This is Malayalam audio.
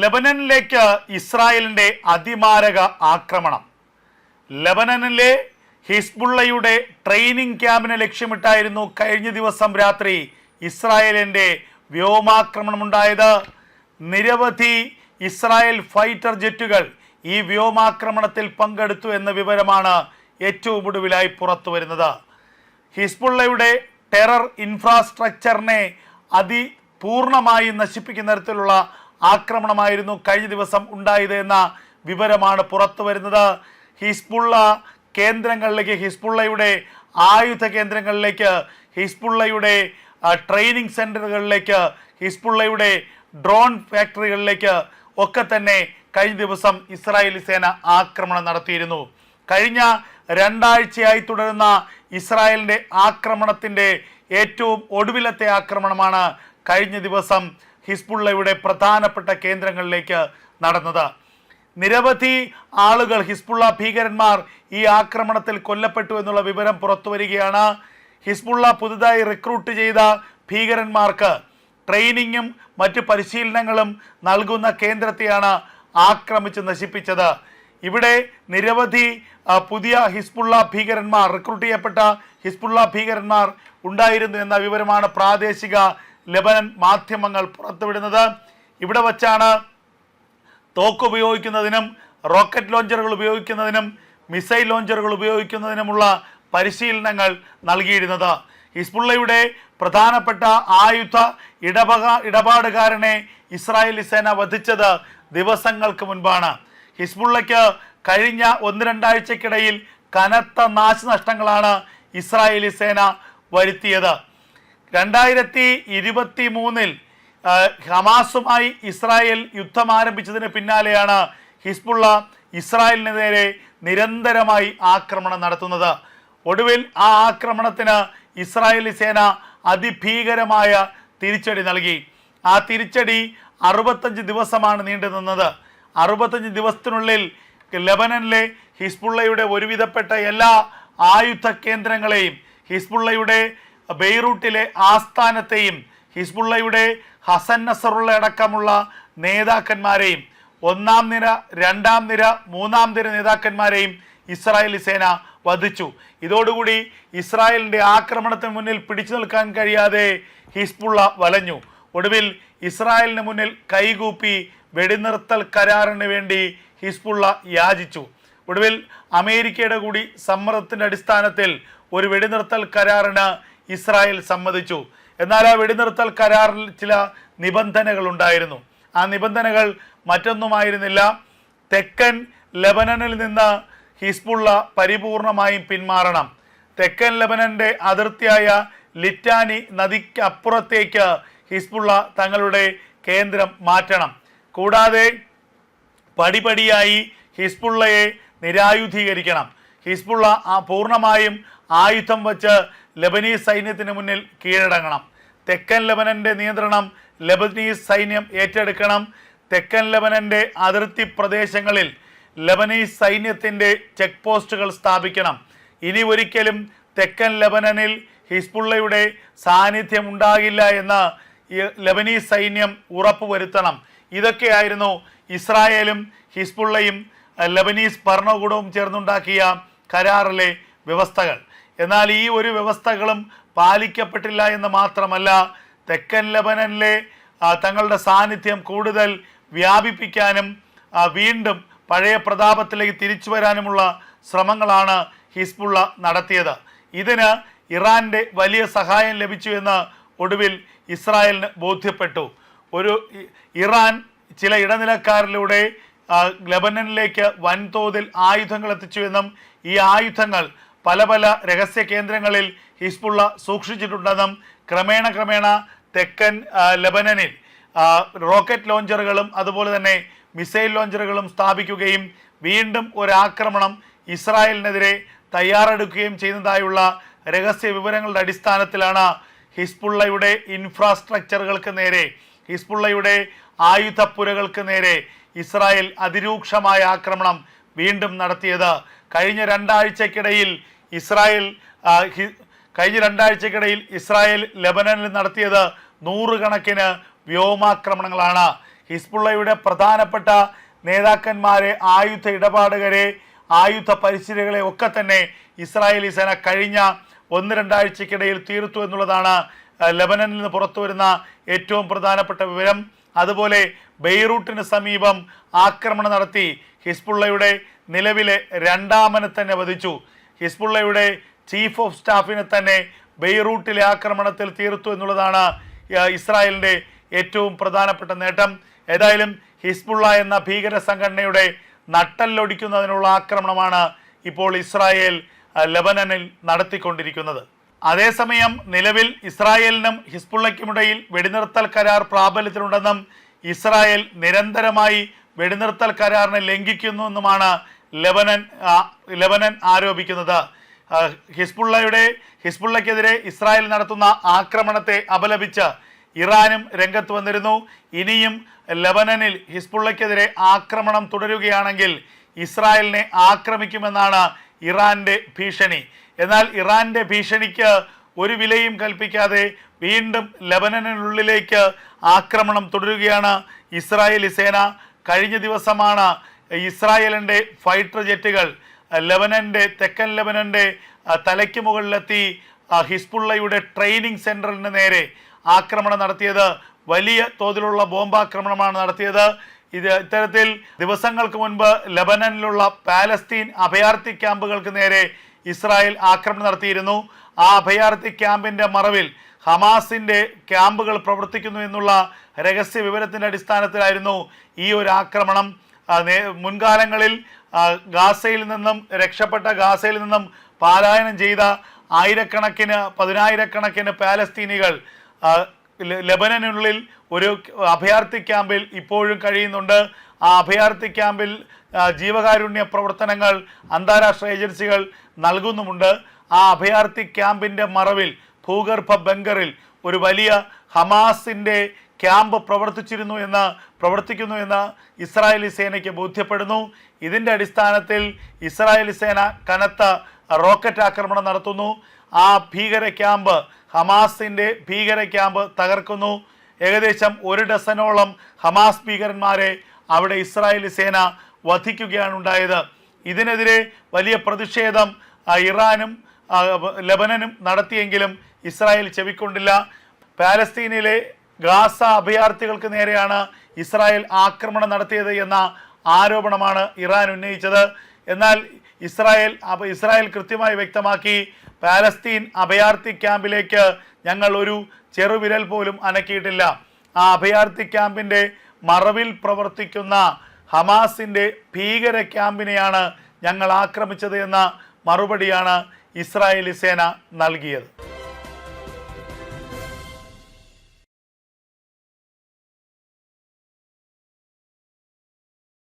ലബനനിലേക്ക് ഇസ്രായേലിന്റെ അതിമാരക ആക്രമണം. ലബനനിലെ ഹിസ്ബുള്ളയുടെ ട്രെയിനിങ് ക്യാമ്പിനെ ലക്ഷ്യമിട്ടായിരുന്നു കഴിഞ്ഞ ദിവസം രാത്രി ഇസ്രായേലിന്റെ വ്യോമാക്രമണമുണ്ടായത്. നിരവധി ഇസ്രായേൽ ഫൈറ്റർ ജെറ്റുകൾ ഈ വ്യോമാക്രമണത്തിൽ പങ്കെടുത്തു എന്ന വിവരമാണ് ഏറ്റവും ഒടുവിലായി പുറത്തു വരുന്നത്. ഹിസ്ബുള്ളയുടെ ടെറർ ഇൻഫ്രാസ്ട്രക്ചറിനെ അതിപൂർണമായി നശിപ്പിക്കുന്ന തരത്തിലുള്ള ആക്രമണമായിരുന്നു കഴിഞ്ഞ ദിവസം ഉണ്ടായത് എന്ന വിവരമാണ് പുറത്തു വരുന്നത്. ഹിസ്ബുള്ള കേന്ദ്രങ്ങളിലേക്ക് ഹിസ്ബുള്ളയുടെ ആയുധ കേന്ദ്രങ്ങളിലേക്ക് ഹിസ്ബുള്ളയുടെ ട്രെയിനിങ് സെന്ററുകളിലേക്ക് ഹിസ്ബുള്ളയുടെ ഡ്രോൺ ഫാക്ടറികളിലേക്ക് ഒക്കെ തന്നെ കഴിഞ്ഞ ദിവസം ഇസ്രായേലി സേന ആക്രമണം നടത്തിയിരുന്നു. കഴിഞ്ഞ രണ്ടാഴ്ചയായി തുടരുന്ന ഇസ്രായേലിന്റെ ആക്രമണത്തിന്റെ ഏറ്റവും ഒടുവിലത്തെ ആക്രമണമാണ് കഴിഞ്ഞ ദിവസം ഹിസ്ബുള്ളയുടെ പ്രധാനപ്പെട്ട കേന്ദ്രങ്ങളിലേക്ക് നടന്നത്. നിരവധി ആളുകൾ ഹിസ്ബുള്ള ഭീകരന്മാർ ഈ ആക്രമണത്തിൽ കൊല്ലപ്പെട്ടു എന്നുള്ള വിവരം പുറത്തു വരികയാണ് ഹിസ്ബുള്ള പുതുതായി റിക്രൂട്ട് ചെയ്ത ഭീകരന്മാർക്ക് ട്രെയിനിങ്ങും മറ്റ് പരിശീലനങ്ങളും നൽകുന്ന കേന്ദ്രത്തെയാണ് ആക്രമിച്ച് നശിപ്പിച്ചത്. ഇവിടെ നിരവധി പുതിയ ഹിസ്ബുള്ള ഭീകരന്മാർ റിക്രൂട്ട് ചെയ്യപ്പെട്ട ഹിസ്ബുള്ള ഭീകരന്മാർ ഉണ്ടായിരുന്നു എന്ന വിവരമാണ് പ്രാദേശിക ലെബനൻ മാധ്യമങ്ങൾ പുറത്തുവിടുന്നത്. ഇവിടെ വച്ചാണ് തോക്ക് ഉപയോഗിക്കുന്നതിനും റോക്കറ്റ് ലോഞ്ചറുകൾ ഉപയോഗിക്കുന്നതിനും മിസൈൽ ലോഞ്ചറുകൾ ഉപയോഗിക്കുന്നതിനുമുള്ള പരിശീലനങ്ങൾ നൽകിയിരുന്നത്. ഹിസ്ബുള്ളയുടെ പ്രധാനപ്പെട്ട ആയുധ ഇടപക ഇടപാടുകാരനെ ഇസ്രായേലി സേന വധിച്ചത് ദിവസങ്ങൾക്ക് മുൻപാണ്. ഹിസ്ബുള്ളയ്ക്ക് കഴിഞ്ഞ ഒന്ന് രണ്ടാഴ്ചക്കിടയിൽ കനത്ത നാശനഷ്ടങ്ങളാണ് ഇസ്രായേലി സേന വരുത്തിയത്. രണ്ടായിരത്തി ഇരുപത്തി മൂന്നിൽ ഹമാസുമായി ഇസ്രായേൽ യുദ്ധം ആരംഭിച്ചതിന് പിന്നാലെയാണ് ഹിസ്ബുള്ള ഇസ്രായേലിനെതിരെ നിരന്തരമായി ആക്രമണം നടത്തുന്നത്. ഒടുവിൽ ആ ആക്രമണത്തിന് ഇസ്രായേലി സേന അതിഭീകരമായ തിരിച്ചടി നൽകി. ആ തിരിച്ചടി അറുപത്തഞ്ച് ദിവസമാണ് നീണ്ടു നിന്നത്. അറുപത്തഞ്ച് ദിവസത്തിനുള്ളിൽ ലബനനിലെ ഹിസ്ബുള്ളയുടെ ഒരുവിധപ്പെട്ട എല്ലാ ആയുധ കേന്ദ്രങ്ങളെയും ഹിസ്ബുള്ളയുടെ ബെയ്റൂട്ടിലെ ആസ്ഥാനത്തെയും ഹിസ്ബുള്ളയുടെ ഹസൻ നസറുള്ള അടക്കമുള്ള നേതാക്കന്മാരെയും ഒന്നാം നിര രണ്ടാം നിര മൂന്നാം നിര നേതാക്കന്മാരെയും ഇസ്രായേലി സേന വധിച്ചു. ഇതോടുകൂടി ഇസ്രായേലിന്റെ ആക്രമണത്തിന് മുന്നിൽ പിടിച്ചു നിൽക്കാൻ കഴിയാതെ ഹിസ്ബുള്ള വലഞ്ഞു. ഒടുവിൽ ഇസ്രായേലിന് മുന്നിൽ കൈകൂപ്പി വെടിനിർത്തൽ കരാറിന് വേണ്ടി ഹിസ്ബുള്ള യാചിച്ചു. ഒടുവിൽ അമേരിക്കയുടെ കൂടി സമ്മർദ്ദത്തിന്റെ അടിസ്ഥാനത്തിൽ ഒരു വെടിനിർത്തൽ കരാറിന് ഇസ്രായേൽ സമ്മതിച്ചു. എന്നാൽ ആ വെടിനിർത്തൽ കരാറിൽ ചില നിബന്ധനകൾ ഉണ്ടായിരുന്നു. ആ നിബന്ധനകൾ മറ്റൊന്നുമായിരുന്നില്ല. തെക്കൻ ലബനനിൽ നിന്ന് ഹിസ്ബുള്ള പരിപൂർണമായും പിന്മാറണം. തെക്കൻ ലബനന്റെ അതിർത്തിയായ ലിറ്റാനി നദിക്കപ്പുറത്തേക്ക് ഹിസ്ബുള്ള തങ്ങളുടെ കേന്ദ്രം മാറ്റണം. കൂടാതെ പടിപടിയായി ഹിസ്ബുള്ളയെ നിരായുധീകരിക്കണം. ഹിസ്ബുള്ള പൂർണമായും ആയുധം വച്ച് ലബനീസ് സൈന്യത്തിന് മുന്നിൽ കീഴടങ്ങണം. തെക്കൻ ലബനന്റെ നിയന്ത്രണം ലബനീസ് സൈന്യം ഏറ്റെടുക്കണം. തെക്കൻ ലബനന്റെ അതിർത്തി പ്രദേശങ്ങളിൽ ലബനീസ് സൈന്യത്തിന്റെ ചെക്ക് പോസ്റ്റുകൾ സ്ഥാപിക്കണം. ഇനി ഒരിക്കലും തെക്കൻ ലബനനിൽ ഹിസ്ബുള്ളയുടെ സാന്നിധ്യം ഉണ്ടാകില്ല എന്ന് ലബനീസ് സൈന്യം ഉറപ്പുവരുത്തണം. ഇതൊക്കെയായിരുന്നു ഇസ്രായേലും ഹിസ്ബുള്ളയും ലബനീസ് ഭരണകൂടവും ചേർന്നുണ്ടാക്കിയ കരാറിലെ വ്യവസ്ഥകൾ. എന്നാൽ ഈ ഒരു വ്യവസ്ഥകളും പാലിക്കപ്പെട്ടില്ല എന്ന് മാത്രമല്ല തെക്കൻ ലബനനിലെ തങ്ങളുടെ സാന്നിധ്യം കൂടുതൽ വ്യാപിപ്പിക്കാനും വീണ്ടും പഴയ പ്രതാപത്തിലേക്ക് തിരിച്ചു വരാനുമുള്ള ശ്രമങ്ങളാണ് ഹിസ്ബുള്ള നടത്തിയത്. ഇതിന് ഇറാന്റെ വലിയ സഹായം ലഭിച്ചു എന്ന് ഒടുവിൽ ഇസ്രായേലിന് ബോധ്യപ്പെട്ടു. ഒരു ഇറാൻ ചില ഇടനിലക്കാരിലൂടെ ലബനനിലേക്ക് വൻതോതിൽ ആയുധങ്ങൾ എത്തിച്ചു എന്നും ഈ ആയുധങ്ങൾ പല പല രഹസ്യ കേന്ദ്രങ്ങളിൽ ഹിസ്ബുള്ള സൂക്ഷിച്ചിട്ടുണ്ടെന്നും ക്രമേണ ക്രമേണ തെക്കൻ ലെബനനിൽ റോക്കറ്റ് ലോഞ്ചറുകളും അതുപോലെ തന്നെ മിസൈൽ ലോഞ്ചറുകളും സ്ഥാപിക്കുകയും വീണ്ടും ഒരാക്രമണം ഇസ്രായേലിനെതിരെ തയ്യാറെടുക്കുകയും ചെയ്യുന്നതായുള്ള രഹസ്യ വിവരങ്ങളുടെ അടിസ്ഥാനത്തിലാണ് ഹിസ്ബുള്ളയുടെ ഇൻഫ്രാസ്ട്രക്ചറുകൾക്ക് നേരെ ഹിസ്ബുള്ളയുടെ ആയുധപ്പുരകൾക്ക് നേരെ ഇസ്രായേൽ അതിരൂക്ഷമായ ആക്രമണം വീണ്ടും നടത്തിയത് കഴിഞ്ഞ രണ്ടാഴ്ചക്കിടയിൽ ഇസ്രായേൽ കഴിഞ്ഞ രണ്ടാഴ്ചക്കിടയിൽ ഇസ്രായേൽ ലെബനനിൽ നടത്തിയത് നൂറുകണക്കിന് വ്യോമാക്രമണങ്ങളാണ്. ഹിസ്ബുള്ളയുടെ പ്രധാനപ്പെട്ട നേതാക്കന്മാരെ ആയുധ ഇടപാടുകരെ ആയുധ പരിശീലകളെ ഒക്കെ തന്നെ ഇസ്രായേലി സേന കഴിഞ്ഞ ഒന്ന് രണ്ടാഴ്ചക്കിടയിൽ തീർത്തു എന്നുള്ളതാണ് ലെബനനിൽ നിന്ന് പുറത്തു വരുന്ന ഏറ്റവും പ്രധാനപ്പെട്ട വിവരം. അതുപോലെ ബെയ്റൂട്ടിന് സമീപം ആക്രമണം നടത്തി ഹിസ്ബുള്ളയുടെ നിലവിലെ രണ്ടാമനെ തന്നെ വധിച്ചു. ഹിസ്ബുള്ളയുടെ ചീഫ് ഓഫ് സ്റ്റാഫിനെ തന്നെ ബെയ്റൂട്ടിലെ ആക്രമണത്തിൽ തീർത്തു എന്നുള്ളതാണ് ഇസ്രായേലിന്റെ ഏറ്റവും പ്രധാനപ്പെട്ട നേട്ടം. ഏതായാലും ഹിസ്ബുള്ള എന്ന ഭീകര സംഘടനയുടെ നട്ടല്ലൊടിക്കുന്നതിനുള്ള ആക്രമണമാണ് ഇപ്പോൾ ഇസ്രായേൽ ലബനനിൽ നടത്തിക്കൊണ്ടിരിക്കുന്നത്. അതേസമയം നിലവിൽ ഇസ്രായേലിനും ഹിസ്ബുള്ളയ്ക്കുമിടയിൽ വെടിനിർത്തൽ കരാർ പ്രാബല്യത്തിലുണ്ടെന്നും ഇസ്രായേൽ നിരന്തരമായി വെടിനിർത്തൽ കരാറിനെ ലംഘിക്കുന്നുവെന്നുമാണ് ലെബനൻ ആ, ലെബനൻ ആരോപിക്കുന്നത്. ഹിസ്ബുള്ളയുടെ ഹിസ്ബുള്ളയ്ക്കെതിരെ ഇസ്രായേൽ നടത്തുന്ന ആക്രമണത്തെ അപലപിച്ച് ഇറാനും രംഗത്ത് വന്നിരുന്നു. ഇനിയും ലബനനിൽ ഹിസ്ബുള്ളയ്ക്കെതിരെ ആക്രമണം തുടരുകയാണെങ്കിൽ ഇസ്രായേലിനെ ആക്രമിക്കുമെന്നാണ് ഇറാന്റെ ഭീഷണി. എന്നാൽ ഇറാന്റെ ഭീഷണിക്ക് ഒരു വിലയും കൽപ്പിക്കാതെ വീണ്ടും ലബനനുള്ളിലേക്ക് ആക്രമണം തുടരുകയാണ് ഇസ്രായേലി സേന. കഴിഞ്ഞ ദിവസമാണ് ഇസ്രായേലിന്റെ ഫൈറ്റർ ജെറ്റുകൾ ലെബനന്റെ തെക്കൻ ലെബനന്റെ തലയ്ക്ക് മുകളിലെത്തി ഹിസ്ബുള്ളയുടെ ട്രെയിനിങ് സെന്ററിന് നേരെ ആക്രമണം നടത്തിയത്. വലിയ തോതിലുള്ള ബോംബാക്രമണമാണ് നടത്തിയത്. ഇത് ഇത്തരത്തിൽ ദിവസങ്ങൾക്ക് മുൻപ് ലബനനിലുള്ള പാലസ്തീൻ അഭയാർത്ഥി ക്യാമ്പുകൾക്ക് നേരെ ഇസ്രായേൽ ആക്രമണം നടത്തിയിരുന്നു. ആ അഭയാർത്ഥി ക്യാമ്പിന്റെ മറവിൽ ഹമാസിന്റെ ക്യാമ്പുകൾ പ്രവർത്തിക്കുന്നു എന്നുള്ള രഹസ്യ വിവരത്തിന്റെ അടിസ്ഥാനത്തിലായിരുന്നു ഈ ഒരു ആക്രമണം. മുൻകാലങ്ങളിൽ ഗാസയിൽ നിന്നും രക്ഷപ്പെട്ട ഗാസയിൽ നിന്നും പാലായനം ചെയ്ത ആയിരക്കണക്കിന് പതിനായിരക്കണക്കിന് പാലസ്തീനികൾ ലബനനുള്ളിൽ ഒരു അഭയാർത്ഥി ക്യാമ്പിൽ ഇപ്പോഴും കഴിയുന്നുണ്ട്. ആ അഭയാർത്ഥി ക്യാമ്പിൽ ജീവകാരുണ്യ പ്രവർത്തനങ്ങൾ അന്താരാഷ്ട്ര ഏജൻസികൾ നൽകുന്നുമുണ്ട്. ആ അഭയാർത്ഥി ക്യാമ്പിന്റെ മറവിൽ ഭൂഗർഭ ബങ്കറിൽ ഒരു വലിയ ഹമാസിന്റെ ക്യാമ്പ് പ്രവർത്തിച്ചിരുന്നു എന്ന് പ്രവർത്തിക്കുന്നു എന്ന് ഇസ്രായേലി സേനയ്ക്ക് ബോധ്യപ്പെടുന്നു. ഇതിന്റെ അടിസ്ഥാനത്തിൽ ഇസ്രായേലി സേന കനത്ത റോക്കറ്റ് ആക്രമണം നടത്തുന്നു. ആ ഭീകര ക്യാമ്പ് ഹമാസിന്റെ ഭീകര ക്യാമ്പ് തകർക്കുന്നു. ഏകദേശം ഒരു ഡസനോളം ഹമാസ് ഭീകരന്മാരെ അവിടെ ഇസ്രായേലി സേന വധിക്കുകയാണ് ഉണ്ടായത്. ഇതിനെതിരെ വലിയ പ്രതിഷേധം ഇറാനും ലബനനും നടത്തിയെങ്കിലും ഇസ്രായേൽ ചെവിക്കൊണ്ടില്ല. പാലസ്തീനിലെ ഗാസ അഭയാർത്ഥികൾക്ക് നേരെയാണ് ഇസ്രായേൽ ആക്രമണം നടത്തിയത് എന്ന ആരോപണമാണ് ഇറാൻ ഉന്നയിച്ചത്. എന്നാൽ ഇസ്രായേൽ അപ്പോൾ ഇസ്രായേൽ കൃത്യമായി വ്യക്തമാക്കി പാലസ്തീൻ അഭയാർത്ഥി ക്യാമ്പിലേക്ക് ഞങ്ങൾ ഒരു ചെറുവിരൽ പോലും അനക്കിയിട്ടില്ല. ആ അഭയാർത്ഥി ക്യാമ്പിന്റെ മറവിൽ പ്രവർത്തിക്കുന്ന ഹമാസിന്റെ ഭീകര ക്യാമ്പിനെയാണ് ഞങ്ങൾ ആക്രമിച്ചത് എന്ന മറുപടിയാണ് ഇസ്രായേലി സേന നൽകിയത്.